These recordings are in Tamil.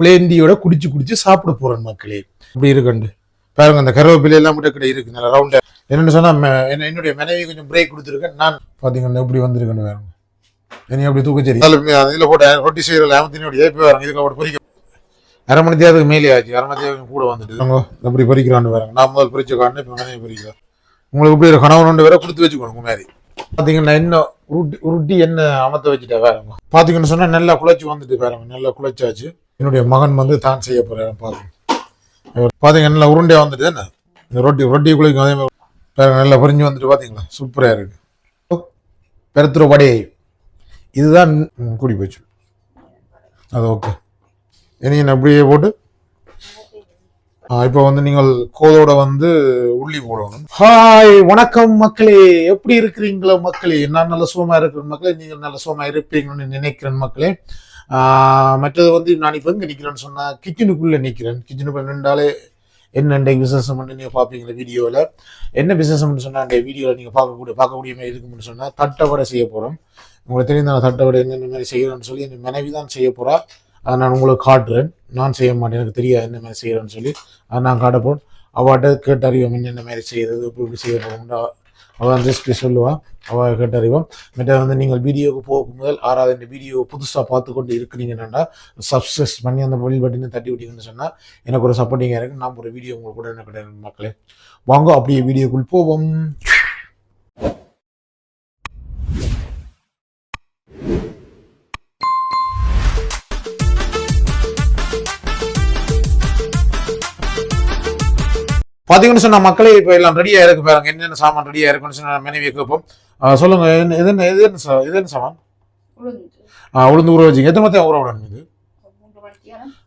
பிளேண்டியோட குடிச்சு குடிச்சு சாப்பிட போறேன் மக்களே. இப்படி இருக்குண்டு. பாருங்க அந்த கருவேப்பிலை எல்லாம் கூட கிடை இருக்கு. நல்ல ரவுண்டா என்னன்னு சொன்னா என்னுடைய மனைவி கொஞ்சம் பிரேக் கொடுத்துருக்கேன். நான் பாத்தீங்கன்னா இப்படி வந்திருக்கேன் பாருங்க. என்னைய அப்படி தூக்கச்சேரி இதுல போட்டு ரொட்டி செய்யறதுல ஏமத்தினுடைய இப்போ பாருங்க. இதுக்கு அப்படி பொறிக்க அரை மணி தேரத்துக்கு மேலே ஆச்சு. அரை மணி தேரத்துக்கு கூட வந்துட்டு. அவங்க எப்படி பறிக்கிறான்னு பாருங்க. நான் முதல் பறிச்ச காரணம் இப்போ மனைவி பறிக்கிறேன் உங்களுக்கு இப்படி ஒரு கணவன் ஒன்று வேற கொடுத்து வச்சுக்கணும் உங்க மாதிரி. பாத்தீங்கன்னா இன்னும் உருட்டி உருட்டி என்ன அமர்த்த வச்சுட்டா வேறங்க பாத்தீங்கன்னு சொன்னா நல்லா குழைச்சி வந்துட்டு பாருங்க. நல்லா குழைச்சாச்சு. என்னுடைய மகன் வந்து தான் செய்ய போறேன் பாருங்க. இவர் நல்லா உருண்டையாக வந்துட்டு என்ன இந்த ரொட்டி ரொட்டி குளிக்கும் அதே மாதிரி நல்லா பொரிஞ்சு வந்துட்டு பார்த்தீங்களா சூப்பராக இருக்கு. பெருத்துற வடை. இதுதான் கூடி போச்சு. அது ஓகே இனி அப்படியே போட்டு? இப்போ வந்து நீங்கள் கோதோட வந்து உள்ளி போடணும். ஹாய் வணக்கம் மக்களே. எப்படி இருக்கிறீங்களோ மக்களே? நான் நல்ல சோமா இருக்கிற மக்களே. நீங்கள் நல்ல சோமா இருப்பீங்கன்னு நினைக்கிறேன் மக்களே. மற்றது வந்து நான் இப்போ எங்கே நிற்கிறேன்னு சொன்னால் கிச்சனுக்குள்ளே நிற்கிறேன் கிச்சனுக்குள்ளே நின்றாலே என்ன இன்றைக்கு விசேஷம் நீங்கள் பார்ப்பீங்களா வீடியோவில் என்ன விசேஷம்னு சொன்னால் அந்த வீடியோவில் நீங்கள் பார்க்கக்கூடிய பார்க்கக்கூடிய மாதிரி இருக்கும்னு சொன்னால் தட்டவடை செய்ய போகிறோம் உங்களுக்கு தெரியும் நான் தட்டவடை என்னென்ன மாதிரி செய்கிறேன்னு சொல்லி என் மனைவி தான் செய்ய போகிறா அதை நான் உங்களுக்கு காட்டுறேன். நான் செய்ய மாட்டேன். எனக்கு தெரியாது என்ன மாதிரி செய்கிறேன்னு சொல்லி. அதை நான் காட்ட போகிறேன் அவட்ட கேட்டு என்னென்ன மாதிரி செய்கிறது இப்படி இப்படி செய்ய போகிறோம்னு அவள் அந்த ரெசிபி சொல்லுவாள் அவள் கேட்டறிவோம் மற்ற வந்து நீங்கள் வீடியோவுக்கு போகும் முதல் ஆறாவது இந்த வீடியோ புதுசாக பார்த்து கொண்டு இருக்கிறீங்கன்னா சப்ஸ்கிரைப் பண்ணி அந்த பெல் பட்டினு தட்டி விட்டீங்கன்னு சொன்னால் எனக்கு ஒரு சப்போர்ட்டிங்காக இருக்குது நான் ஒரு வீடியோ உங்களுக்கு கூட என்ன கிடையாது மக்களே. வாங்க அப்படியே வீடியோக்குள் போவோம். பாத்தீங்கன்னு சொன்னா மக்களே இப்போ எல்லாம் ரெடியா இருக்கு பாருங்க. என்னென்ன சாமான் ரெடியா இருக்குன்னு சொன்னா மனைவியை கேட்போம். சொல்லுங்க என்ன- இது என்ன இது என்ன சா- இது என்ன சாமான்? ஆ, உளுந்து ஊற வச்சிங்க. எத்தனை மத்தியம் ஊற விடணும் இது?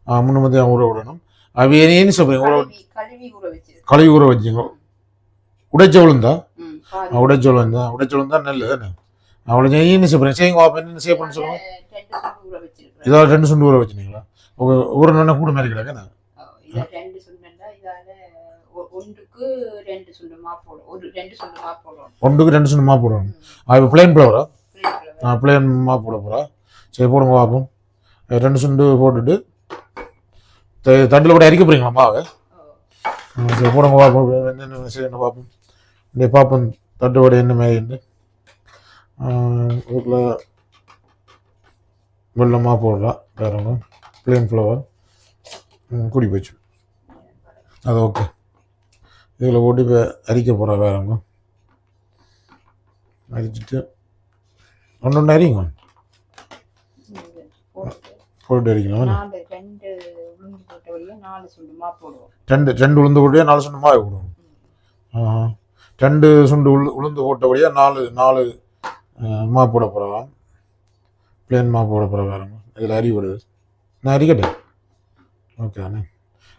ஆ, மூணு மத்தியம் ஊற விடணும். அது என்ன என்ன சொல்றீங்க ஊற கழுவி ஊற வச்சிருக்கு கழுவி ஊற வச்சிங்க. உடைச்ச உளுந்தா. உடைச்ச உளுந்தா. உடைச்ச உளுந்தா நல்லது தானே? அவ்வளோ என்ன சொல்றீங்க செய்யுங்க பாப்போம், என்னென்ன செய்யப்படுன்னு சொல்லுங்க. இதாவது ரெண்டு சுண்டு ஊற வச்சுனீங்களா ஊறணுன்னா கூட மாதிரி கிடக்கு இதை ரெண்டு சுண்டுண்டா இதால ஒ- ஒன்றுக்கு ரெண்டு சுண்டு மாப்போடும் ஒரு ரெண்டு ஒன்றுக்கு போடணும். இப்போ பிளைன் ஃப்ளவரா பிளேன் மா போட போகிறா சரி போடுங்க பார்ப்போம் ரெண்டு சுண்டு போட்டுட்டு தட்டில் கூட அரிக்க போறீங்களா மாவை? ஆ, சரி போடுங்க பார்ப்போம் என்னென்ன செய்யணும் பார்ப்போம் இந்த பார்ப்போம் தட்டோட என்ன மாதிரி இதுக்குள்ள வெள்ளமாக போடலாம் வேறவங்க பிளேன் ஃப்ளவர் குடி போச்சு அது ஓகே இதில் போட்டு இப்போ அரிக்க போகிறா வேறவங்க அரிச்சிட்டு ஒன்று ஒன்று அரிங்க போட்டு அடிக்கணும் நாலு ரெண்டு ரெண்டு உளுந்து போட்டியா நாலு சுண்டு மாவு போடுவோம். ரெண்டு சுண்டு உளு உளுந்து போட்டபடியா நாலு நாலு மா போட போகிறோம் பிளேன் மா போட போகிற வேறங்க இதில் அரி விடுது நான் அரிக்கட்டேன். ஓகே அண்ணே.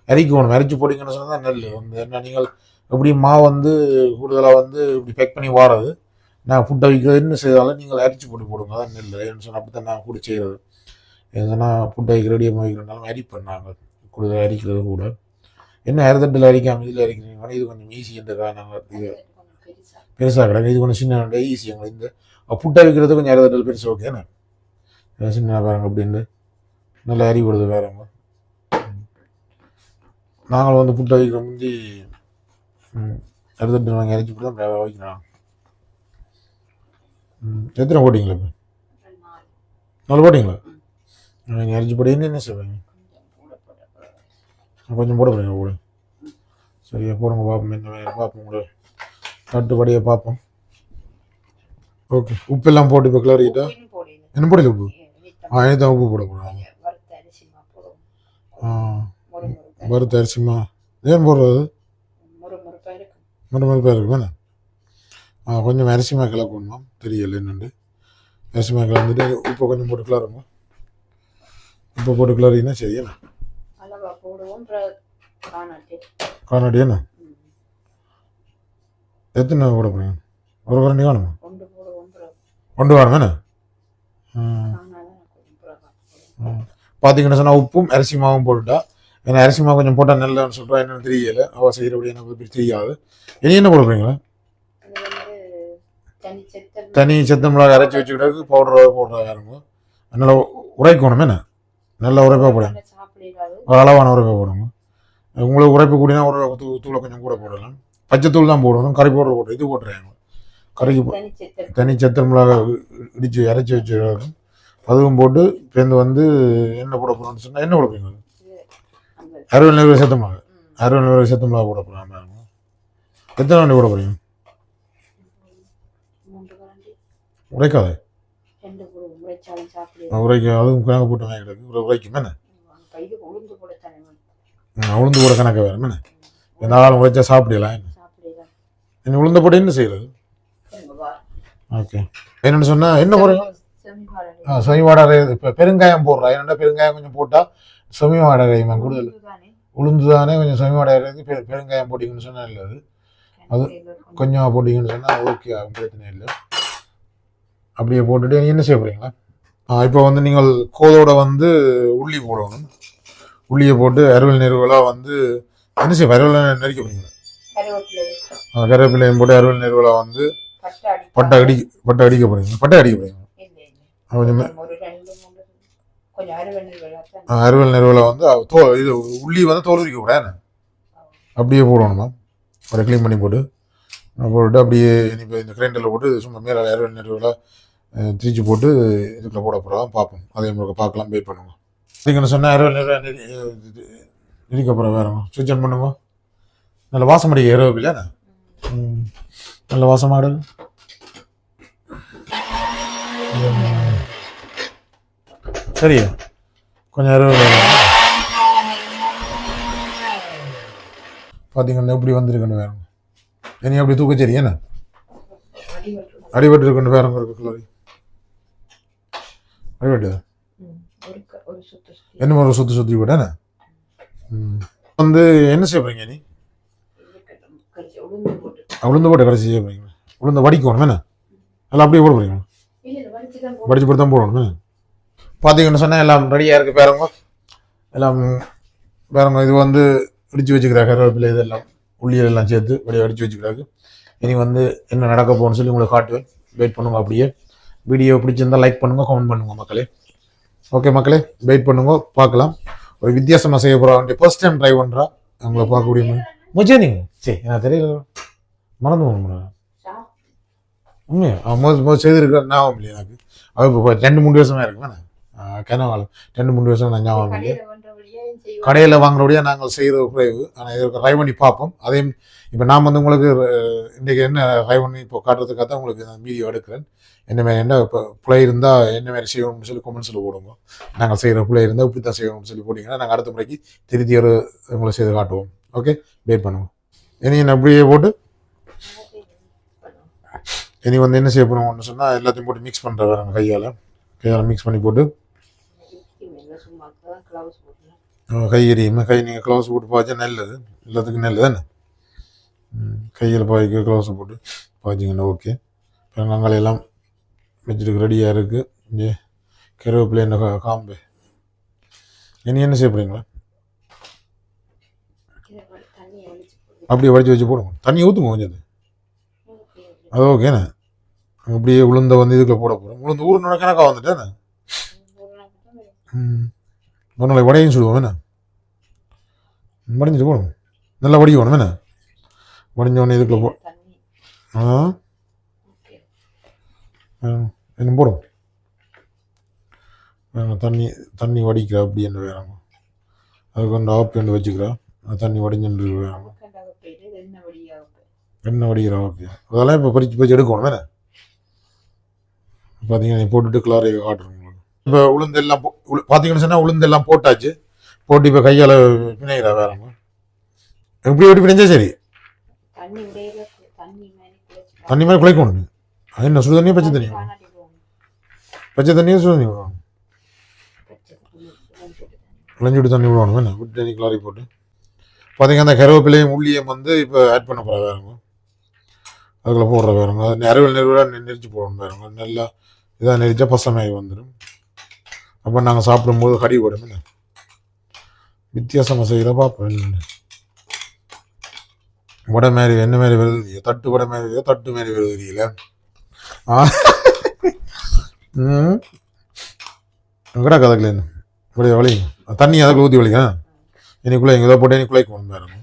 அரிக்கணும் அரிச்சு போட்டிங்கன்னு சொன்னால் நெல். வந்து என்ன நீங்கள் எப்படி மா வந்து கூடுதலாக வந்து இப்படி பேக் பண்ணி வாரது? நான் ஃபுட்டை வைக்கிறது என்ன செய்தாலும் நீங்கள் அரிச்சு போட்டு போடுங்க. தான் நெல் ஏன்னு சொன்னால் அப்படி தான் நான் கூட செய்கிறது எதுனா ஃபுட்டை வைக்கிற ரெடியாக வைக்கிறனாலும் அரிப்பேன் நாங்கள். கூடுதல் அரிக்கிறது கூட. என்ன அறுதட்டில் அரிக்காமல் இதில் அரிக்கிறீங்க? இது கொஞ்சம் ஈஸின்றதா நாங்கள் இது பெருசாக கிடையாது. இது கொஞ்சம் சின்ன ஈஸி எங்களுக்கு இந்த. ஃபுட்டை வைக்கிறது கொஞ்சம் அறுதட்டல் பெருசு ஓகே என்ன சின்ன வேறாங்க அப்படின்னு நல்லா அறிவுறுது விடுது வேறங்க நாங்களும் வந்து புட்டை வைக்கிற முந்தி அறுதட்டு வாங்கி அரைச்சி போட்டு தான் வைக்கிறோம் ம், எத்தனை போட்டிங்களா இப்போ? நாலு போட்டிங்களா? நீங்கள் அரைச்சி போட்டு என்ன செய்வீங்க கொஞ்சம் போட போறீங்க கூட சரியா போடுங்க பார்ப்போம் என்ன பார்ப்போம் கூட. தட்டுப்படியை பார்ப்போம். ஓகே உப்பெல்லாம் போட்டு இப்போ போடல என்ன போடல உப்பு? ஆ இதுதான் உப்பு போட போகிறோம் வறுத்த அரிசி மாப்போடுவோம் ஆ வறுத்த அரிசிமா? ஏன் போடுறது? இருக்கும் மட்டும் மாதிரி பேர் இருக்கு வேணா ஆ கொஞ்சம் அரிசிமா கிளப்பணுமா தெரியல என்னண்டு அரிசிமா கிளந்துட்டு உப்பை கொஞ்சம் போட்டு கிளறுங்க உப்பை போட்டு கிளறினா சரி என்ன? அளவா போடுவோம் அப்புறம் காணாட்டு காணாடி என்ன? எத்தனை போட போறீங்க? ஒரு கரண்டி காணுமா? கொண்டு வரணும் என்ன? பார்த்தீங்கன்னு சொன்னால் உப்பும் அரிசி மாவும் போட்டுட்டா ஏன்னா அரிசி கொஞ்சம் போட்டால் நல்லன்னு சொல்கிறா என்னன்னு தெரியல. அவள் செய்கிறபடி எனக்கு எப்படி தெரியாது. இனி என்ன போட தனி செத்த மிளகாய் அரைச்சி வச்சுக்கிட்டு பவுடராக போடுறாங்க யாருங்க நல்லா உரைக்கணும் என்ன? நல்லா உரைப்பாக போடுங்க ஒரு அளவான உரைப்பாக போடுங்க உங்களுக்கு உரைப்பு கூடினா ஒரு தூ- தூளை கொஞ்சம் கூட போடலாம். பச்சைத்தூள் தான் போடணும் கறி பவுடர் போட்டு இது போட்டுறாங்க கறிக்கு தனி சத்தல் மிளகா இடித்து இறச்சி வச்சுருக்காங்க அதுவும் போட்டு பேருந்து வந்து என்ன போட போகிறோம்னு சொன்னால் என்ன கொடுப்பீங்க? அறுபது நிறுவனம் சத்தம்? மிளகா ம், அறுபது நிறுவனம் சத்தம் மிளகா போட போகிறாங்க எத்தனை வண்டி மூன்று கரண்டி உரைக்காது ரெண்டு குரு உரைச்சாலும் சாப்பிடுது உரைக்கு அதுவும் கணக்கு போட்டு வாங்கி கிடக்கு உரைக்கும் என்ன? உளுந்து கூட கூட கணக்கு வேறு என்ன? எந்த ஆளும் உரைச்சா சாப்பிடலாம் என்ன? என்ன உளுந்த போட்டு என்ன செய்யறது? ஓகே. என்னென்னு சொன்னால் என்ன போடுறீங்க ஆ செமி வாடகை இப்போ பெருங்காயம் போடுறா. என்னென்னா பெருங்காயம் கொஞ்சம் போட்டால் செமி வாடகை கூடுதல். உளுந்து தானே கொஞ்சம் செமி வாடகை பெ பெருங்காயம் போட்டிங்கன்னு சொன்னால் இல்லை அது அது கொஞ்சமாக போட்டிங்கன்னு சொன்னால் ஓகே ஆகும் பிரச்சனை இல்லை. அப்படியே போட்டுட்டு நீ என்ன செய்ய போறீங்களா? இப்போ வந்து நீங்கள் கோதோட வந்து உள்ளி போடணும். உள்ளியை போட்டு அறுவல் நெருவலாக வந்து என்ன செய்ய அறுவல் நெருக்க போறீங்களா ஆ, கருவேப்பிலையும் போட்டு அறுவல் நெருவலாக வந்து பட்டை அடி பட்டை அடிக்க போறீங்க பட்டை அடிக்க போறீங்க கொஞ்சம் மே- ஒரு ரெண்டு மூணு கொஞ்சம் அறுவடை விளையாட்டு ஆ, அறுவல் நெருவலாக வந்து தோ இது உள்ளி வந்து தோல் உரிக்க கூடாது அப்படியே போடணுமா ஒரு க்ளீன் பண்ணி போட்டு போட்டு அப்படியே இப்போ இந்த கிரைண்டரில் போட்டு சும்மா மேலே அறுவல் நெருவலாக திரிச்சு போட்டு இதுக்குள்ள போட போகிறோம் பார்ப்போம். அதே மாதிரி பார்க்கலாம். வெயிட் பண்ணுங்க. நீங்கள் சொன்ன அறுவல் நெருவா இடிக்க போகிறோம் வேற சுவிட்ச் ஆன் பண்ணுங்க. நல்ல வாசம் அடிக்க இரவு இல்லையா நல்ல ம். சரியா கொஞ்சம் இரவு பார்த்தீங்கன்னா எப்படி வந்திருக்குன்னு வேற. இனி அப்படி தூக்க சரி என்ன? அடிபட்டு இருக்குன்னு வேற இருக்கு அடிபட்டு. ஒரு ஒரு என்ன மாதிரி சுற்றி சுற்றி விட என்ன. வந்து என்ன செய்ய போறீங்க நீ? உளுந்து போட்டு கடைசி செய்ய போறீங்க. உளுந்து வடிக்கணும் என்ன? எல்லாம் அப்படியே போட போறீங்க. வடிச்சு போட்டு தான் போடணும் என்ன? பார்த்தீங்கன்னு சொன்னால் எல்லாம் ரெடியாக இருக்குது பேரங்க. எல்லாம் பேரங்க இது வந்து இடிச்சு வச்சுக்கிறாங்க. கருவேப்பிலை இதெல்லாம் உள்ளியல் எல்லாம் சேர்த்து வடி அடிச்சு வச்சுக்கிறாங்க. இனி வந்து என்ன நடக்க போகணும்னு சொல்லி உங்களுக்கு காட்டுவேன் வெயிட் பண்ணுங்க அப்படியே. வீடியோ பிடிச்சிருந்தா லைக் பண்ணுங்க கமெண்ட் பண்ணுங்க மக்களே. ஓகே மக்களே வெயிட் பண்ணுங்க பார்க்கலாம். ஒரு வித்தியாசமாக செய்ய போகிறா வண்டி ஃபர்ஸ்ட் டைம் ட்ரை பண்ணுறா உங்களை பார்க்கக்கூடிய மாதிரி முச்சே நீங்கள் சரி எனக்கு தெரியல. மறந்து போகணும் சா- உண்மையா? செய்திருக்கிற ஞாபகம் இல்லையா எனக்கு. அது இப்போ ரெண்டு மூணு வருஷமா இருக்கு வேணா கனவாளம் ரெண்டு மூணு வருஷம் நான் ஞாபகம் இல்லையா கடையில வாங்குறபடியா நாங்கள் செய்கிறது குறைவு. ஆனால் இதுக்கு ட்ரை பண்ணி பார்ப்போம். அதே இப்போ நான் வந்து உங்களுக்கு இன்றைக்கி என்ன ட்ரை பண்ணி இப்போ காட்டுறதுக்காக தான் உங்களுக்கு நான் வீடியோ எடுக்கிறேன். என்ன மாதிரி என்ன இப்போ பிள்ளை இருந்தால் என்ன மாதிரி செய்யணும்னு சொல்லி கமெண்ட்ஸில் போடுங்க. நாங்கள் செய்கிற பிள்ளை இருந்தால் இப்படி தான் செய்யணும்னு சொல்லி போட்டிங்கன்னா நாங்கள் அடுத்த முறைக்கு திருத்தி ஒரு உங்களை செய்து காட்டுவோம். ஓகே வெயிட் பண்ணுவோம் இனி என்ன அப்படியே போட்டு? இனி வந்து என்ன செய்ய போகிறோம்னு சொன்னால் எல்லாத்தையும் போட்டு மிக்ஸ் பண்ணுற கையால். கையால் மிக்ஸ் பண்ணி போட்டு இல்ல, சும்மா தான் gloves போடணும். அஹ் கை நீங்கள் க்ளவுஸ் போட்டு பாய்ச்சா நல்லது. எல்லாத்துக்கும் நல்லது தானே கையில் பாய்க்க க்ளவுஸ் போட்டு பாய்ச்சிங்கன்னா ஓகே இப்போ நாங்கள் எல்லாம் வச்சுட்டு ரெடியாக இருக்குது இங்கே கருவேப்பிலை என்ன காம்பு. இனி என்ன செய்ய போகிறீங்களா அப்படியே வடித்து வச்சு போடுங்க. தண்ணி ஊற்றுங்க கொஞ்சம் அது. அது ஓகேண்ணே அப்படியே உளுந்த வந்து இதுக்குள்ளே போட போகிறோம் உளுந்து ஊர் கணக்காக வந்துட்டேண்ணே ம். நாளைக்கு வடையும் சுடுவோம் என்ன? வடிஞ்சிட்டு போடும் நல்லா வடிக்கணும் என்ன? வடிஞ்சோடனே இதுக்குள்ள போ. ஆ? என்ன போடும்? வேணும் தண்ணி தண்ணி வடிக்கிற அப்படி என்ன வேறாங்க அதுக்கு வந்து ஆப் ரெண்டு வச்சுக்கிறா. அது தண்ணி வடிஞ்சுட்டு வேறாங்க. என்ன வடிக்கிற ஓகே அதெல்லாம் இப்போ பறிச்சு பறிச்சு எடுக்கணும் வேணே பார்த்தீங்கன்னா நீ போட்டுட்டு கிளாரை உங்களுக்கு இப்போ உளுந்து எல்லாம் போ உளு- பார்த்தீங்கன்னு சொன்னால் உளுந்து எல்லாம் போட்டாச்சு. போட்டு இப்போ கையால் பிணைகிறா வேறாங்க எப்படி எப்படி பிணைஞ்சா சரி? தண்ணி மாதிரி குழைக்கணும். அது என்ன சுடு தண்ணியும் பச்சை தண்ணியும். பச்சை தண்ணியும் சுடு தண்ணி தண்ணி. இளஞ்சுடு தண்ணி விடணும். என்ன? விட்டு தண்ணி கிளாரி போட்டு. பார்த்தீங்கன்னா அந்த கருவேப்பிலையும் உள்ளியும் வந்து இப்போ ஆட் பண்ண போகிற வேறுங்க அதுக்குள்ள போடுற வேறுங்க அது அறுவல் நெருவலாக நெரிச்சு போடணும் வேறுங்க நல்லா இதாக நெரிச்சா பசமாகி வந்துடும் அப்போ நாங்கள் சாப்பிடும்போது கறி போடும் இல்லை வித்தியாசமாக செய்கிற பார்ப்போம் வடை மாதிரி என்ன மாதிரி வருது தட்டு வடை மாதிரி வருதா, தட்டு மாதிரி வருதுல ஆ? ம்? எங்கடா கதக்கல இப்படியே வலி. தண்ணி அதுக்குள்ள ஊற்றி வலிக்க எனக்குள்ளே எங்கே ஏதோ போட்டு எனக்குள்ளே கொண்டு பாருங்க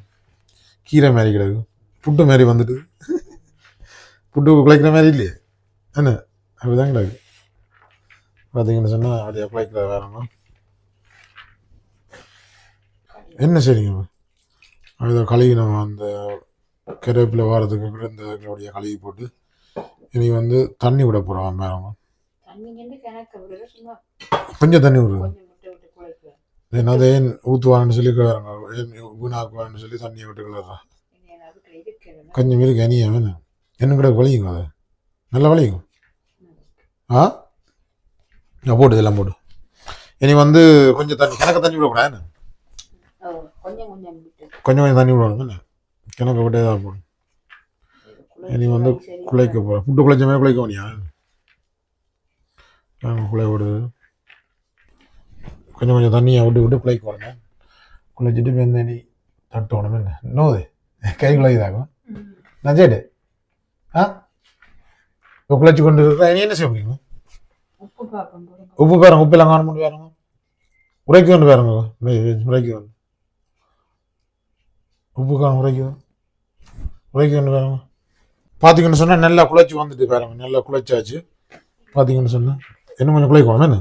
கீரை மாதிரி கிடக்கு. புட்டு மாதிரி வந்துட்டு. புட்டு குழைக்கிற மாதிரி இல்லையே. என்ன? அப்படிதான் கிடக்கு. பார்த்தீங்கன்னு சொன்னால் அப்படியே குலைக்கிற வேறங்க என்ன சரிங்க அதை கழுவி நம்ம அந்த கருவேப்பிலை வாரத்துக்கு இந்த இதோடைய கழுவி போட்டு இனி வந்து தண்ணி விட போகிறோம் சும்மா கொஞ்சம் தண்ணி விடுங்க. என்னது ஏன் ஊற்றுவான்னு சொல்லி வேறங்க ஏன் வீணாக்குவான்னு சொல்லி தண்ணியை விட்டு கிளறா? அதுக்கு இருக்கிறது? கொஞ்சம் இருக்கு அனியா வேணும். என்ன கூட வலிக்கும்? அது நல்லா வலிக்கும் ஆ? நான் போடு இதெல்லாம் போடு. இனி வந்து கொஞ்சம் தண்ணி கிணக்க தண்ணி விடக்கூடாது என்ன? கொஞ்சம் கொஞ்சம் தண்ணி விடணும் என்ன? கிணக்க விட்டே தான் போடும் இனி வந்து குழைக்க போகிறேன் புட்டு குழைச்ச மாதிரி குழைக்க முடியா குழை விடுது. கொஞ்சம் கொஞ்சம் தண்ணியை விட்டு விட்டு குழைக்க வரணும் குழைச்சிட்டு வெந்தனி தட்டணும் என்ன? இன்னோது கை குழைக்குதாகும் நான் சேட்டு ஆ? இப்போ குழைச்சி கொண்டு இனி என்ன செய்ய முடியும்? உப்பு பாருங்க உப்பு எல்லாம் காண பாருங்க உரைக்கு கொண்டு பாருங்க உரைக்கு கொண்டு உப்பு காணும் உரைக்கு உரைக்கு கொண்டு பாருங்க. பார்த்தீங்கன்னு சொன்னால் நல்லா குழைச்சி வந்துட்டு பாருங்க நல்லா குழைச்சாச்சு. பார்த்தீங்கன்னு சொன்னால் இன்னும் கொஞ்சம் குழைக்கணும் என்ன?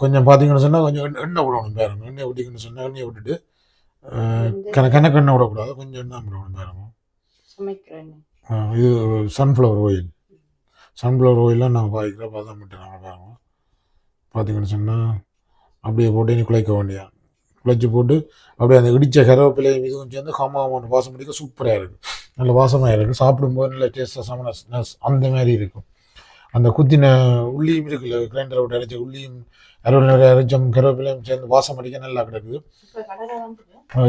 கொஞ்சம் பார்த்தீங்கன்னு சொன்னால் கொஞ்சம் எண்ணெய் விடணும் பாருங்க. எண்ணெய் விட்டிங்கன்னு சொன்னால் எண்ணெயை விட்டுட்டு கண கணக்கு எண்ணெய் விடக்கூடாது. கொஞ்சம் எண்ணெய் விடணும் பாருங்க. இது சன்ஃப்ளவர் ஆயில் சன்ஃப்ளவர் ஆயிலாம் நாங்கள் பாய்க்கிறோம் பதம் விட்டு நாங்கள் பாருங்க. பார்த்தீங்கன்னு சொன்னால் அப்படியே போட்டு நீ குழைக்க வேண்டியா குழைச்சி போட்டு அப்படியே அந்த இடித்த கருவேப்பிலையும் இதுவும் சேர்ந்து ஹமாமான வாசம் பிடிக்க சூப்பராக இருக்குது நல்ல வாசமாக இருக்குது சாப்பிடும்போது நல்ல டேஸ்ட்டாக சமன அந்த மாதிரி இருக்கும். அந்த குத்தின உள்ளியும் இருக்குல்ல கிரைண்டரை விட்டு அரைச்ச உள்ளியும் அறுவடை அரைச்சம் கருவேப்பிலையும் சேர்ந்து வாசம் அடிக்க நல்லா கிடக்குது.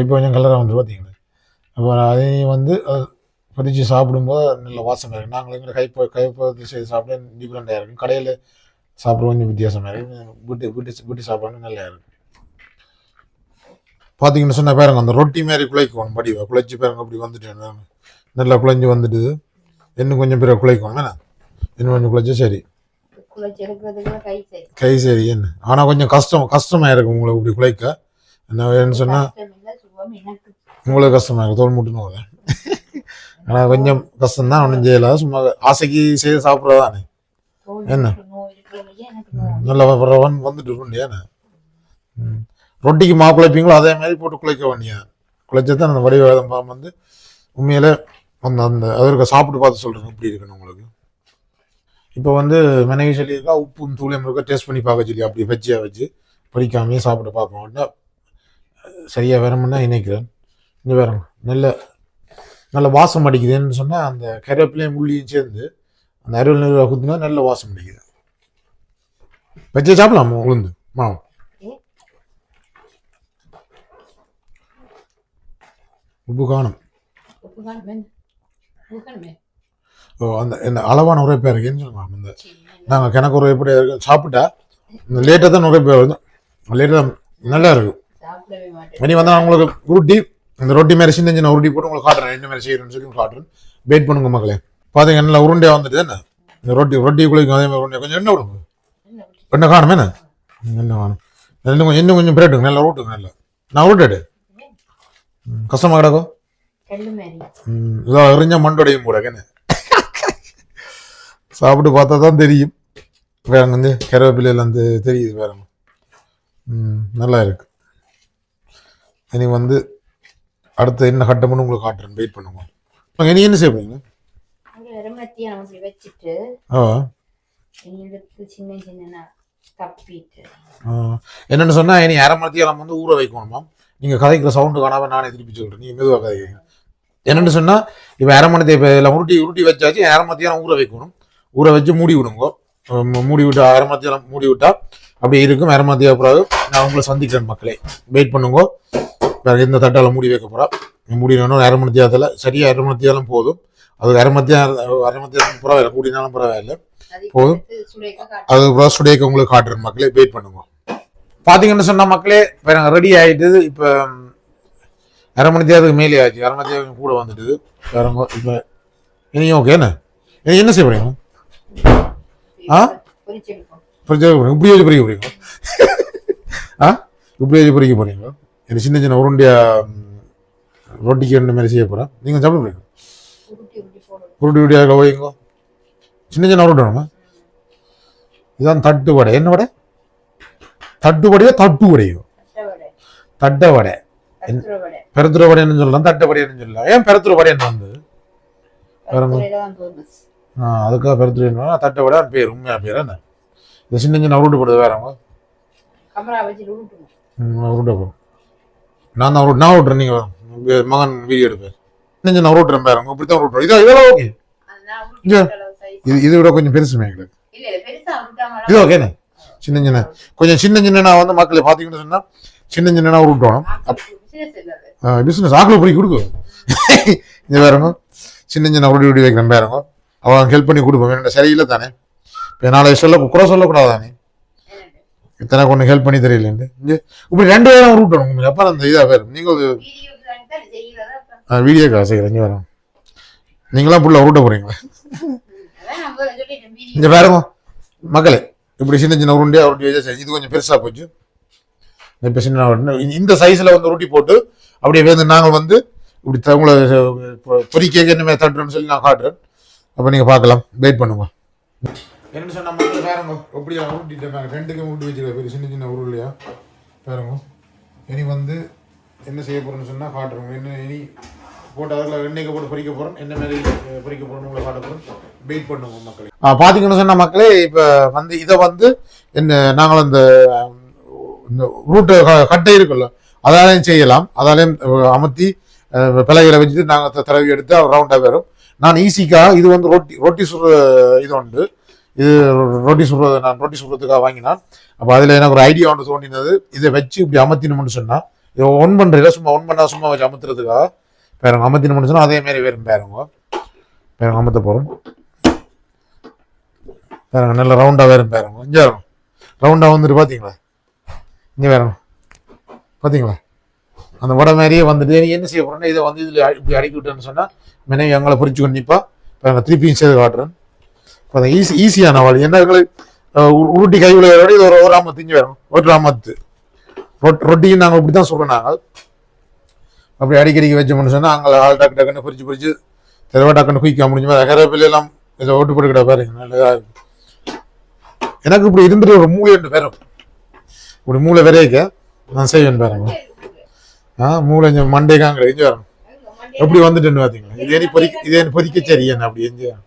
இப்போ கொஞ்சம் கலராக வந்து பார்த்தீங்களா அப்புறம் அதையும் வந்து பதிச்சு சாப்பிடும்போது நல்ல வாசமாக இருக்குது நாங்கள் எங்களை கைப்ப கைப்பதத்தில் செய்து சாப்பிட டிஃப்ரெண்ட்டாக இருக்கும். கடையில் சாப்பிட கொஞ்சம் வித்தியாசமாக இருக்குது வீட்டு வீட்டு வீட்டு சாப்பாடு நல்லா இருக்குது பார்த்தீங்கன்னு சொன்ன பாருங்க அந்த ரொட்டி மாதிரி குழைக்கணும் படிவா குழைச்சி பாருங்க அப்படி வந்துட்டேன் நல்லா குழைஞ்சி வந்துட்டு இன்னும் கொஞ்சம் பிறகு குழைக்கணும் என்ன இன்னும் கொஞ்சம் குழைச்சா சரி. கை சரி. கை என்ன? ஆனால் கொஞ்சம் கஷ்டம் கஷ்டமாக இருக்கும் உங்களுக்கு இப்படி குழைக்க என்ன வேணும்னு சொன்னால் உங்களுக்கு கஷ்டமா இருக்கு. தோல் முட்டுன்னு ஆனால் கொஞ்சம் கஷ்டம்தான் ஒன்றும் செய்யல சும்மா ஆசைக்கு செய்து சாப்பிட்றதானே என்ன? நல்ல ரவன் வந்துட்டு இருக்கும் ஏன்னா ரொட்டிக்கு மா குழைப்பீங்களோ அதே மாதிரி போட்டு குழைக்க வேண்டிய குழைச்சா தான் அந்த வடிவேதம் பாம்பு வந்து உண்மையிலே அந்த அந்த அதற்கு சாப்பிட்டு பார்த்து சொல்கிறேன் எப்படி இருக்குன்னு உங்களுக்கு இப்போ வந்து மனைவி சொல்லியிருக்கா உப்பும் தூளையும் இருக்க டேஸ்ட் பண்ணி பார்க்க சொல்லி அப்படி வச்சியாக வச்சு படிக்காமையே சாப்பிட்டு பார்ப்போம் சரியாக வேணும்னா இணைக்கிறேன் இங்கே வேறங்க நல்ல நல்ல வாசம் அடிக்குதுன்னு சொன்னால் அந்த கருவேப்பிலையும் உள்ளியும் சேர்ந்து அந்த அருள் நீரை குத்தினா நல்ல வாசம் அடிக்குது. வச்சு சாப்பிடலாம் உளுந்து? மாவு. உப்பு காணும். ஓ அந்த இந்த அளவான உரைப்பாக இருக்குன்னு சொல்லுவாங்க. இந்த சரி நாங்கள் கிணக்கு உரைப்படி இருக்கு? சாப்பிட்டா இந்த லேட்டாக தான் உரைப்பா வருது லேட்டாக நல்லா இருக்கு சாப்பிடவே மாட்டேன். இனி வந்து நான் உங்களுக்கு உருட்டி இந்த ரொட்டி மாதிரி சின்ன சின்ன உருட்டி போட்டு உங்களுக்கு காட்டுறேன். என்ன மாதிரி செய்யணும்னு சொல்லி காட்டுறேன். வெயிட் பண்ணுங்க மக்களே. பார்த்தீங்க நல்லா உருண்டையாக வந்துட்டு என்ன? இந்த ரொட்டி ரொட்டி குளிக்கும் அதே மாதிரி உருண்டை கொஞ்சம் எண்ணெய் விடுங்க. என்ன எண்ணெய் காணுமே என்ன? எண்ணெய் காணும். இன்னும் கொஞ்சம் இன்னும் கொஞ்சம் பிரேட்டுங்க நல்லா ஊட்டுங்க நல்லா. நான் ஊட்டாடு கஷ்டமாக கிடக்கும் இதோ எறிஞ்ச மண்டோடையும் கூட என்ன? சாப்பிட்டு பார்த்தா தான் தெரியும். வேற வந்து கருவேப்பிலையில் வந்து தெரியுது வேற ம் நல்லா இருக்கு. இனி வந்து அடுத்து என்ன கட்டம்னு உங்களுக்கு காட்டுறேன். வெயிட் பண்ணுங்க. இனி என்ன செய்வீங்க வச்சுட்டு எடுத்து சின்ன சின்ன தப்பிட்டு ஆ. என்னன்னு சொன்னா இனி அரை மணி நம்ம வந்து ஊற வைக்கணுமா நீங்க கதைக்கிற சவுண்டு காணாம நானே திருப்பி சொல்றேன். நீங்க மெதுவாக கதைங்க என்னன்னு சொன்னா இப்போ அரை மணி இதில் உருட்டி உருட்டி வச்சாச்சு அரை மத்தியானம் ஊற வைக்கணும். ஊற வச்சு மூடி விடுங்க. மூடி விட்டு அரை மத்தியானம் மூடி விட்டா அப்படியே இருக்கும். அரை மத்திய பிறகு நான் உங்களை சந்திக்கிறேன் மக்களே. வெயிட் பண்ணுங்க. வேற எந்த தட்டால மூடி வைக்க போறா? மூடினோம் அரை மணி தியாகத்தில் சரியா அரை மணி தியாலம் போதும். அது அரை மத்தியம் அரை மத்தியானம் பரவாயில்ல கூடினாலும் பரவாயில்ல. போதும். சுடேக்க அது டுடேக்கு உங்களுக்கு காட்டுறேன் மக்களே. வெயிட் பண்ணுங்க. பார்த்தீங்கன்னு சொன்ன மக்களே இப்போ நாங்கள் ரெடி ஆகிட்டுது இப்போ அரை மணி தேதிக்கு மேலே ஆச்சு. அரை மணி தேதி கூட வந்துட்டுது. வேறங்க இப்போ இனியும் ஓகே என்ன? செய்ய போறீங்க? ஆ? போறீங்க. இப்படி வச்சு பொரிக்க போறீங்க? ஆ? இப்படி வச்சு பொரிக்க போறீங்க? எனக்கு சின்ன சின்ன உருண்டியா ம், ரொட்டிக்கு ரெண்டு மாதிரி செய்ய போகிறேன் நீங்கள் சாப்பிட போறீங்க உருட்டி உருட்டியாக வைங்க சின்ன சின்ன உருட்டணுமா இதான் தட்டு வடை. என்ன வடை? தட்டு வடையோ தட்டு வடையோ? தட்ட வடை. வடை பெருத்துற வடைன்னு சொல்லலாம் தட்ட வடைன்னு சொல்லலாம். ஏன் பெருத்துற வடைன்னு வந்து? ஆ அதுக்காக பெருத்துற தட்ட வடை பேர் உண்மையாக பேர் என்ன? இந்த சின்ன சின்ன உருட்டு போடுது வேறவங்க உருட்ட போடும் நான் தான் நான் விட்றேன் நீங்கள் மகன் வீடியோ எடுப்பேன் சின்ன சின்ன ரோட்டுறேன் பாருங்க இப்படி தான் உருட்டுறோம் இதோ இதெல்லாம் ஓகே இது இதை விட கொஞ்சம் பெருசுமே எங்களுக்கு. இது ஓகேண்ணே சின்ன சின்ன. கொஞ்சம் சின்ன சின்ன வந்து மக்களை பார்த்தீங்கன்னு சொன்னால் சின்ன சின்ன உருட்டணும் பிசினஸ் பிஸ்னஸ் ஆக்கில் போய் கொடுக்கும் இங்க பாருங்க. சின்ன சின்ன உருடி உருட்டி வைக்கிறேன் பாருங்க. அவங்க ஹெல்ப் பண்ணி கொடுப்போம். என்னோட சரியில்லை தானே இப்போ நாளை சொல்ல குறை சொல்லக்கூடாது எத்தனை கொண்டு ஹெல்ப் பண்ணி தெரியலேண்டு இப்படி ரெண்டு பேரும் உங்களுக்கு அப்போ அந்த இதாக வேறு. நீங்கள் வீடியோ காசு இறங்கி வரோம் நீங்களாம் புள்ள உருட்ட போகிறீங்களா இந்த நான் பாருங்க. மக்களே இப்படி சின்ன சின்ன உருண்டையா உருட்டி சரி இது கொஞ்சம் பெருசாக போச்சு. இப்போ சின்ன இந்த- சைஸில் வந்து உருட்டி போட்டு அப்படியே வந்து நாங்கள் வந்து இப்படி உங்களை பொறி பொறிக்க என்ன தட்டுறேன்னு சொல்லி நான் காட்டுறேன். அப்போ நீங்கள் பார்க்கலாம். வெயிட் பண்ணுங்க. என்ன சொன்ன மக்கள் பாருங்க. எப்படி உருட்டிட்டேன் பாருங்க. ரெண்டுக்கும் உருட்டி வச்சுருக்க பெரிய சின்ன சின்ன உருளையா? பாருங்க. இனி வந்து என்ன செய்ய போறேன்னு சொன்னால் காட்டுறோம். என்ன இனி போட்டு அதில் எண்ணெய்க்கு போட்டு பொறிக்க போகிறோம் என்ன மாதிரி பொறிக்க பொரிக்க போகிறோம் உங்களை காட்ட போகிறோம் வெயிட் பண்ணுவோம் மக்களே. பார்த்தீங்கன்னு சொன்ன மக்களே இப்போ வந்து இதை வந்து என்ன நாங்கள் அந்த இந்த ரூட்டு கட்டை இருக்குல்ல அதாலையும் செய்யலாம். அதாலையும் அமர்த்தி அஹ், வச்சுட்டு நாங்கள் தடவி எடுத்து ரவுண்டாக வரும். நான் ஈஸிக்காக இது வந்து ரொட்டி ரொட்டி சுடுற இது உண்டு. இது ரொட்டி சுடுறது நான் ரொட்டி சுடுறதுக்காக வாங்கினான். அப்போ அதில் எனக்கு ஒரு ஐடியா ஒன்று தோண்டினது இதை வச்சு இப்படி அமர்த்தினோம்னு சொன்னால் இதை ஒன் பண்ணுறதில்ல சும்மா ஒன் பண்ணால் சும்மா வச்சு அமர்த்துறதுக்காக பேருங்க அமர்த்தினோம்னு சொன்னால் அதே மாதிரி வேறும் பேருங்க. பேரங்க அமர்த்த போகிறோம் பேரங்க நல்ல ரவுண்டாக வேறும் பேரங்க. இங்கே வரும் ரவுண்டாக வந்துட்டு பார்த்தீங்களா இங்கே வேறும் பார்த்தீங்களா அந்த வடை மாதிரியே வந்துட்டு நீ என்ன செய்ய போகிறேன்னா இதை வந்து இதில் இப்படி அடிக்கி விட்டேன்னு சொன்னால் மனைவி எங்களை பிரித்து கொண்டு நிற்பா திருப்பியும் செய்து காட்டுறேன். இப்போ ஈஸி ஈஸியான வழி. என்ன உருட்டி கை விளையாடி இது ஒரு ஒரு ராமத்து இங்கே வரும். ஒரு ராமத்து ரொட் ரொட்டியும் நாங்கள் இப்படி தான் சொல்கிறோம் நாங்கள். அப்படி அடிக்கடிக்கு வச்சோம்னு சொன்னால் அங்கே ஆள் டக்கு டக்குன்னு பொறிச்சு பிரித்து தெருவா டக்குன்னு குயிக்க முடிஞ்சு மாதிரி கருவேப்பிலை எல்லாம் இதை ஓட்டு போட்டுக்கிட்ட பாருங்க நல்லதாக இருக்கு. எனக்கு இப்படி இருந்துட்டு ஒரு மூளை ரெண்டு வரும் இப்படி மூளை விரைக்க நான் செய்வேன் பாருங்க. ஆ மூளை இங்கே மண்டைக்காங்க எஞ்சி வரணும். எப்படி வந்துட்டுன்னு பார்த்தீங்களா இதே நீ பொறிக்க இதே என்ன பொறிக்க சரி என்ன அப்படி எஞ்சி வரணும்.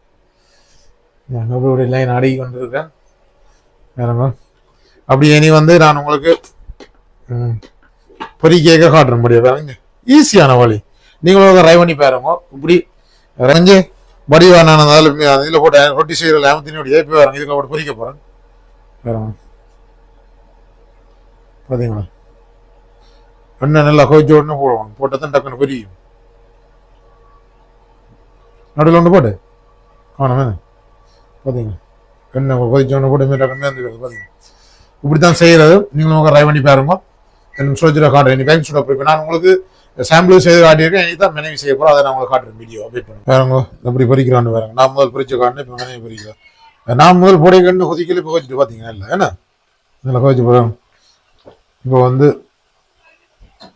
ஒரு லைன் அடங்கி கொண்டிருக்கேன். வேறங்க அப்படி இனி வந்து நான் உங்களுக்கு ம், பொறிக்க காட்டுற முடியும் பாருங்க ஈஸியான வழி. நீங்களும் ட்ரை பண்ணி பாருங்க. இப்படி ரஞ்சு வடிவானானதால் இதில் போட்டு ரொட்டி செய்கிற லேமத்தினுடைய ஏப்பி வரேன் இதுக்கு போட்டு பொறிக்க போகிறேன் வேறங்க பார்த்தீங்களா எண்ணெய் நல்லா கொதிச்ச உடனே போடுவோம். போட்டால் தான் டக்குன்னு பொரியும். நடுவில் ஒன்று போட்டு காணுமே பார்த்தீங்க என்ன கொதிச்ச உடனே போட்டு மேலே டக்குன்னு பார்த்தீங்க இப்படி தான் செய்கிறது நீங்களும் உங்கள் ட்ரை பண்ணி பாருங்க. எனக்கு சொல்லிச்சுட காட்டுறேன். நீ பேங்க் சுட போய் நான் உங்களுக்கு சாம்பிள் செய்து காட்டியிருக்கேன். இனி தான் மனைவி செய்ய போகிறோம் அதை நான் உங்களுக்கு காட்டுறேன் வீடியோ அப்டேட் பண்ணுங்க. பாருங்க. எப்படி பறிக்கிறான்னு பாருங்க. நான் முதல் பொறிச்ச காட்டினேன் இப்போ மனைவி பொறிக்கிறேன் நான் முதல் பொடி கண்ணு கொதிக்கல இப்போ கொதிச்சுட்டு பார்த்தீங்கன்னா இல்லை என்ன? இதில் கொதிச்சு போகிறோம் இப்போ வந்து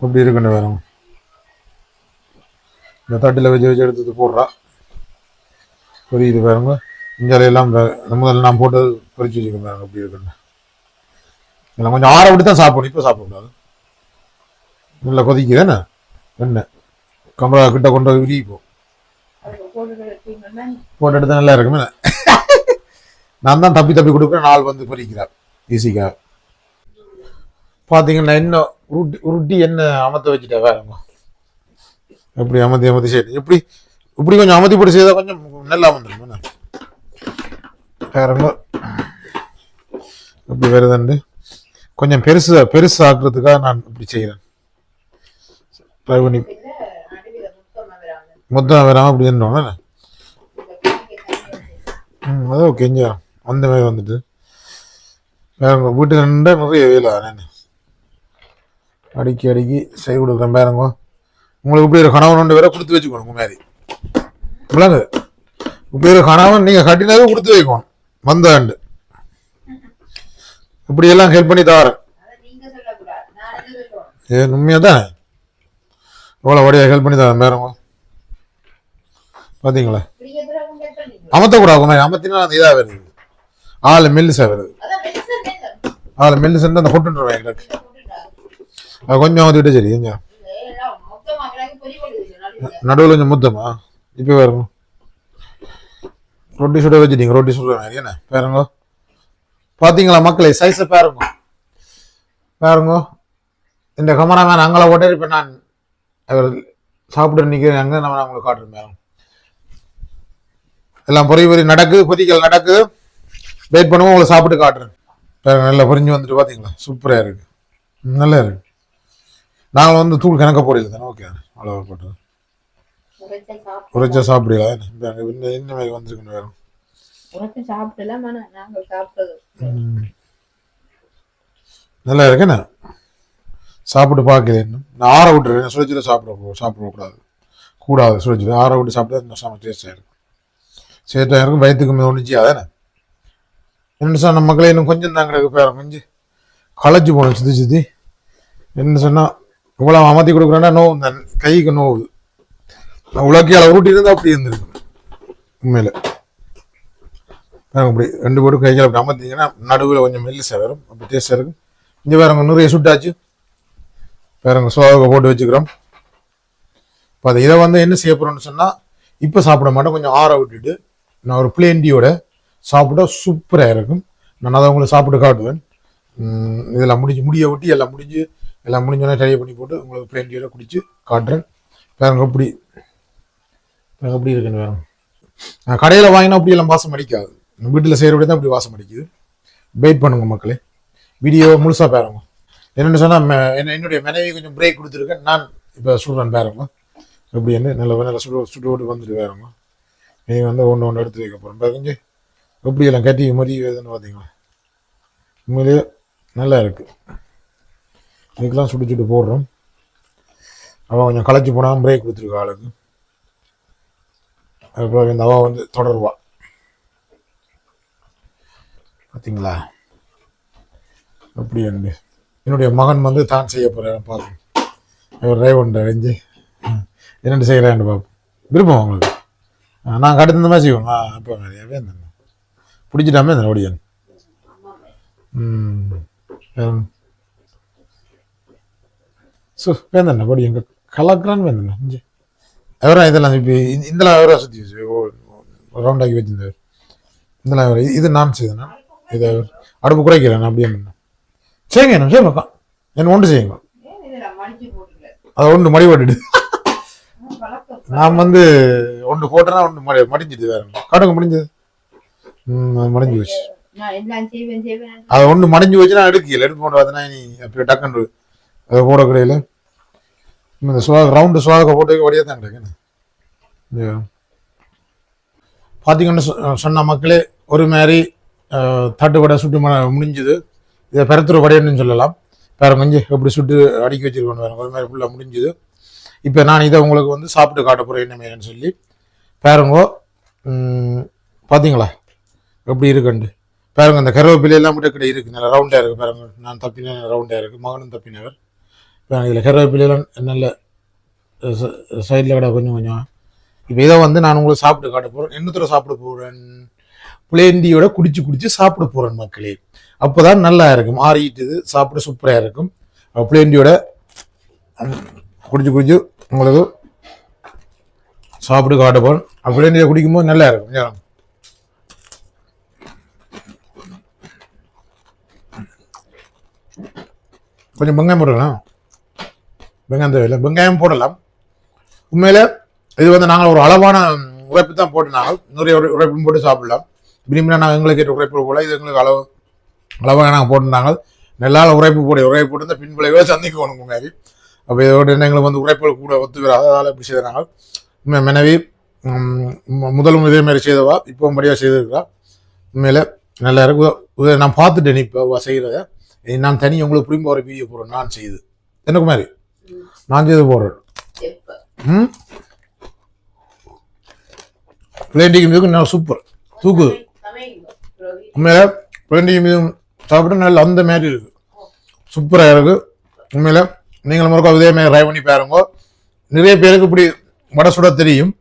இப்படி இருக்குன்னு வேறும் இந்த தட்டில் வச்சு வச்சு எடுத்து போடுறா. புரியுது பாருங்க. இஞ்சால எல்லாம் இந்த- முதல்ல நான் போட்டு பொரிச்சு வச்சுக்கிறேன் அப்படி இருக்குன்னு. இதெல்லாம் கொஞ்சம் ஆற விட்டு தான் சாப்பிடணும் இப்போ சாப்பிடக்கூடாது நல்லா கொதிக்குது என்ன? எண்ணெய் கமரா கிட்ட கொண்டு போய் விரிப்போம் போட்டு எடுத்தா நல்லா இருக்குமே நான் தான் தப்பி தப்பி கொடுக்குறேன் நாள் வந்து பொரிக்கிறார் ஈஸிக்காக. பார்த்தீங்கன்னா என்ன உருட்டி உருட்டி என்ன அமர்த்த வச்சுட்டா வேறங்க எப்படி அமர்த்தி அமர்த்தி சரி எப்படி இப்படி கொஞ்சம் அமர்த்தி போட்டு செய்தால் கொஞ்சம் நல்லா வந்துடும் என்ன இப்படி வருதுண்டு. கொஞ்சம் பெருசு பெருசு ஆக்குறதுக்காக நான் இப்படி செய்கிறேன் ட்ரை பண்ணி மொத்தம் வராமல் அப்படி இருந்தோம்ல. ம் அது ஓகே இங்கே அந்த மாதிரி வந்துட்டு. வேறங்க வீட்டில் நின்றா நிறைய வேலை நான் அடிக்கி அடிக்கி செய்து கொடுக்குறேன் பாருங்க. உங்களுக்கு இப்படி ஒரு கணவன் ஒன்று வேற கொடுத்து வச்சுக்கணும் மாதிரி விளங்குது இப்படி ஒரு கணவன் நீங்கள் கட்டினதை கொடுத்து வைக்கணும். வந்த ஆண்டு இப்படியெல்லாம் ஹெல்ப் பண்ணி தாரேன் ஏ உண்மையாக தான் எவ்வளோ வடியாக ஹெல்ப் பண்ணி தரேன் வேறவங்க பார்த்தீங்களா அமத்தக்கூடாது அமத்தினா அந்த அமர்த்தினா அது இதாக வருது. ஆள் மில்லு வருது. அதான் medicine வேணும். ஆள் மெல்லிசன்னு அந்த கொட்டுருவேன் எங்களுக்கு கொஞ்சம் ஊற்றிட்டு சரி கொஞ்சம். நடுவில் கொஞ்சம் முத்தமா? இப்போ வரணும் ரொட்டி சுட வச்சுட்டீங்க ரொட்டி சுடுற மாதிரி என்ன? பாருங்க. பார்த்தீங்களா மக்களே சைஸை பாருங்க. பாருங்க. இந்த கமராமேன் அங்கே போட்டு இப்போ நான் அவர் சாப்பிட்டு நிற்கிறேன் அங்கே நம்ம நான் உங்களுக்கு காட்டுறேன் பாருங்க. எல்லாம் பொறி பொறி நடக்கு கொதிக்கல் நடக்கு. வெயிட் பண்ணுவோம் உங்களை சாப்பிட்டு காட்டுறேன். பாருங்க நல்லா பொறிஞ்சு வந்துட்டு பார்த்தீங்களா சூப்பராக இருக்குது நல்லா இருக்கு. நாங்கள் வந்து தூள் கணக்க போடல தானே ஓகே அவ்வளோ போட்டுறோம் உரைச்ச சாப்பிடல மாதிரி வந்திருக்குன்னு வேறு. உரைச்சு சாப்பிடலாம் ஆனா நாங்க சாப்பிட்டது. நல்லா இருக்குண்ணே சாப்பிட்டு பார்க்கல இன்னும். நான் ஆற விட்டுறேன். சுழிச்சில் சாப்பிட சாப்பிடக்கூடாது கூடாது. சுழிச்சில் ஆற விட்டு சாப்பிட்டா இன்னும் செம்ம டேஸ்டாக இருக்கும். சேட்டாக இருக்கும் வயிற்றுக்கு ஒன்றுச்சி அதானே என்ன? சொன்ன மக்களே இன்னும் கொஞ்சம் தான் கிடக்கு பேர கொஞ்சம். களைச்சி போகணும் சுற்றி சுற்றி என்ன சொன்னால் இவ்வளோ அமர்த்தி கொடுக்குறேன்னா நோவு தான் கைக்கு நோவுது நான் உலக்கையால் உருட்டி இருந்தால் அப்படி இருந்திருக்கு உண்மையில். நாங்கள் அப்படி ரெண்டு பேரும் கைகளை அப்படி அமர்த்திங்கன்னா நடுவில் கொஞ்சம் மெல்லிசா வரும். அப்படி டேஸ்ட்டாக இருக்கும் இங்கே பாருங்க நிறைய சுட்டாச்சு. பாருங்க சோகை போட்டு வச்சுக்கிறோம். இப்போ அதை இதை வந்து என்ன செய்ய போகிறோம்னு சொன்னால் இப்போ சாப்பிட மாட்டோம். கொஞ்சம் ஆற விட்டுட்டு நான் ஒரு பிளேன் டீயோட சாப்பிட்டா சூப்பராக இருக்கும். நான் அதை உங்களை சாப்பிட்டு காட்டுவேன். இதெல்லாம் முடிஞ்சு முடிய ஒட்டி எல்லாம் முடிஞ்சு எல்லாம் முடிஞ்சோடனே ட்ரை பண்ணி போட்டு உங்களுக்கு பிளேன் டீயோட குடிச்சு காட்டுறேன். பாருங்க எப்படி எப்படி இருக்குன்னு வேணும் நான் கடையில் வாங்கினா அப்படி எல்லாம் வாசம் அடிக்காது. வீட்டில் செய்கிறபடி தான் அப்படி வாசம் அடிக்குது. வெயிட் பண்ணுங்க மக்களே. வீடியோ முழுசாக பாருங்க. என்னென்னு சொன்னால் என்னுடைய மனைவி கொஞ்சம் பிரேக் கொடுத்துருக்கேன். நான் இப்போ சுடுறேன் பாருங்க. எப்படி என்ன நல்ல நல்ல சுடு சுடு வந்துட்டு பாருங்க. நீ வந்து ஒன்று ஒன்று எடுத்து வைக்க போகிறேன் பாருங்க எப்படி எல்லாம் கட்டி மதி வேதுன்னு பார்த்தீங்களா உண்மையிலேயே நல்லா இருக்குது இதுக்கெல்லாம் சுட்டு சுட்டு போடுறோம். அவன் கொஞ்சம் களைச்சி போனால் பிரேக் கொடுத்துருக்கா ஆளுக்கு. அதுக்கப்புறம் இந்த அவள் வந்து தொடருவா. பார்த்தீங்களா அப்படி அண்டு என்னுடைய மகன் வந்து தான் செய்ய போகிறேன் பார்ப்போம் அவர் டிரைவர் அறிஞ்சு என்னென்னு செய்கிறேன்னு பார்ப்போம் விருப்பம் உங்களுக்கு? நாங்கள் நான் இந்த மாதிரி செய்வோம். ஆ அப்போ நிறையாவே இருந்தேன் பிடிச்சிட்டாமே இந்த ஓடியன் ம் சு வேந்தண்ணா படி எங்கள் கலக்குறான்னு வேந்தண்ணா இஞ்சி இதெல்லாம் இப்போ இதெல்லாம் அவராக சுற்றி வச்சு ரவுண்டாக்கி வச்சிருந்தவர். இதெல்லாம் அவர் இது நான் செய்தேன்? இதை அடுப்பு குறைக்கிறேன் நான் அப்படியே பண்ணேன் செய்யுங்க என்ன செய்யுங்க என்ன ஒன்று செய்யுங்க அதை ஒன்று மடி போட்டுடு. நான் வந்து ஒன்று போட்டேன்னா ஒன்று மடி மடிஞ்சிட்டு வேற கடுங்க முடிஞ்சது. ம் அது மடிஞ்சு வச்சு அதை ஒன்று மடிஞ்சு வச்சு நான் எடுக்கல எடுக்க போட்டு பார்த்தனா நீ அப்படியே டக்குன்னு அதை போட கிடையில இந்த சுவாக ரவுண்டு சுவாக போட்டு வழியாக தான் கிடைக்கணும் பார்த்தீங்கன்னு சொ- சொன்ன மக்களே ஒரு மாதிரி தட்டு தட்டுவடை சுட்டு முடிஞ்சுது. இதை பெருத்துரு வடைன்னு சொல்லலாம். வேற கொஞ்சம் எப்படி சுட்டு அடுக்கி வச்சிருக்கணும் வேற ஒரு மாதிரி ஃபுல்லாக முடிஞ்சுது. இப்போ நான் இதை உங்களுக்கு வந்து சாப்பிட்டு காட்ட போகிறேன் என்ன சொல்லி. பாருங்கோ பார்த்தீங்களா எப்படி இருக்குண்டு பாருங்க அந்த கருவேப்பிலையெல்லாம் மட்டும் கிட்ட இருக்குது நல்லா ரவுண்டாக இருக்குது பாருங்க. நான் தப்பின ரவுண்டாக இருக்குது மகனும் தப்பினவர். இப்போ இதில் கருவேப்பிலாம் நல்ல சைடில் கிட கொஞ்சம் கொஞ்சம் இப்போ இதை வந்து நான் உங்களுக்கு சாப்பிட்டு காட்ட போகிறேன் என்னத்தர சாப்பிட போகிறேன் புளேந்தியோட குடிச்சு குடிச்சு சாப்பிட போகிறேன் மக்களே அப்போ தான் நல்லா இருக்கும் ஆறிட்டுது சாப்பிட சூப்பராக இருக்கும் புளேண்டியோட குடிச்சு குடிச்சு உங்களுக்கு சாப்பிட்டு காட்ட போகிறேன் புளேண்டியை குடிக்கும்போது நல்லா இருக்கும் ஏன்? கொஞ்சம் வெங்காயம் போடலாம் வெங்காயம் தேவையில்லை. வெங்காயம் போடலாம். உண்மையில் இது வந்து நாங்கள் ஒரு அளவான உழைப்பு தான் போட்டுனாங்க நிறைய உழைப்பும் போட்டு சாப்பிடலாம். விரும்பினா நாங்கள் எங்களுக்கு ஏற்ற உழைப்பு போல இது எங்களுக்கு அளவு அளவாக நாங்கள் போட்டுருந்தாங்க. நெல்லால் உழைப்பு போட உழைப்பு போட்டு இந்த பின் சந்திக்கணும் முன்னாடி. அப்போ இதோட என்ன எங்களுக்கு வந்து உழைப்புகள் கூட ஒத்து வராது. அதனால் இப்படி செய்தாங்க. உண்மை மனைவி மு- முதலும் இதே மாதிரி செய்தவா? இப்போ படியாக செய்திருக்கிறா? உண்மையில் நல்லா இருக்கு. நான் பார்த்துட்டேன் இப்போ செய்கிறத நான் தனி உங்களுக்கு புரியும்ப ஒரு வீடியோ போடுறேன். நான் செய்து. எனக்கு மாதிரி போடுறேன். எப்ப? ம்? பிளேண்டிங் மியூக்கு நல்லா சூப்பர் தூக்குது. உண்மையில பிளேண்டிங் மியூ சாப்பிட்டு நல்லா அந்த மாதிரி இருக்கு. சூப்பராக இருக்கு. உண்மையில நீங்கள் முறுக்க இதே மாதிரி ட்ரை பண்ணி பாருங்க. நிறைய பேருக்கு இப்படி வடை சுட தெரியும்.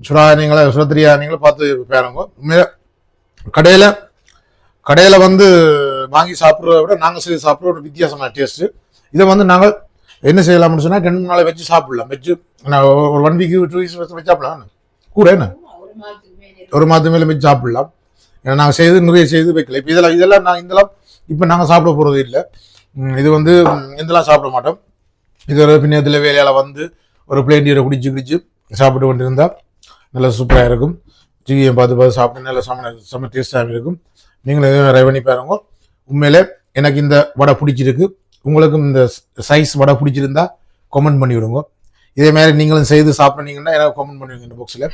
சுடா நீங்களே சுட தெரியா நீங்களும் பார்த்து பாருங்க. உண்மையில கடையில் கடையில் வந்து வாங்கி சாப்பிட்றத விட நாங்கள் செய்து சாப்பிட்ற ஒரு வித்தியாசமான டேஸ்ட்டு இதை வந்து நாங்கள் என்ன செய்யலாம்னு சொன்னால் ரெண்டு நாளை வச்சு சாப்பிடலாம். வச்சு நான் ஒரு ஒன் வீக் டூ வீக்ஸ் வச்சு சாப்பிடலாம். கூட என்ன? ஒரு மாதத்துக்கு மேலே மாதத்து மேலே வச்சு சாப்பிடலாம். ஏன்னா நாங்கள் செய்து நிறைய செய்து வைக்கல. இப்போ இதெல்லாம் இதெல்லாம் நான் இதெல்லாம் இப்போ நாங்கள் சாப்பிட போகிறது இல்லை. இது வந்து இதெல்லாம் சாப்பிட மாட்டோம். இது ஒரு பின்னத்தில் வேலையால் வந்து ஒரு பிளேன் நீரை குடிச்சு குடிச்சு சாப்பிட்டு கொண்டு இருந்தால் நல்லா சூப்பராக இருக்கும். டிவியை பார்த்து பார்த்து சாப்பிட்டு நல்லா சம செம்ம டேஸ்டாக இருக்கும். நீங்களும் எதுவும் ட்ரை பண்ணி பாருங்க. உண்மையிலே எனக்கு இந்த வடை பிடிச்சிருக்கு. உங்களுக்கும் இந்த சைஸ் வடை பிடிச்சிருந்தா கமெண்ட் பண்ணி விடுங்க இதே மாதிரி நீங்களும் செய்து சாப்பிட்றீங்கன்னா எனக்கு கமெண்ட் பண்ணிடுங்க இந்த பாக்ஸில்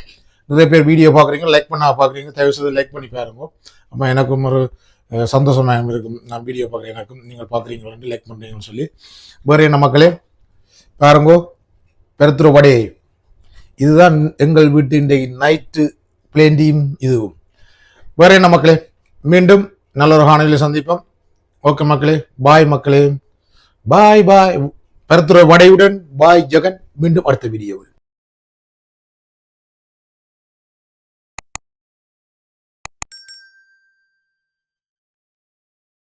நிறைய பேர் வீடியோ பார்க்குறீங்க லைக் பண்ண பார்க்குறீங்க தயவு செய்து லைக் பண்ணி பாருங்க. அப்போ எனக்கும் ஒரு சந்தோஷமாக இருக்கும். நான் வீடியோ பார்க்குறேன் எனக்கும் நீங்கள் பார்க்குறீங்களா லைக் பண்ணுறீங்கன்னு சொல்லி. வேறு என்ன மக்களே? பாருங்கோ பெருத்துற வடை. இதுதான் எங்கள் வீட்டு இன்றைக்கு நைட்டு பிளேண்டியும் இதுவும் வேறு என்ன மக்களே? மீண்டும் நல்ல ஒரு காணொலியில் சந்திப்போம். ஓகே மக்களே பாய் மக்களே. பாய் பாய் பெருத்துற வடையுடன். பாய் ஜெகன். மீண்டும் அடுத்த வீடியோவில்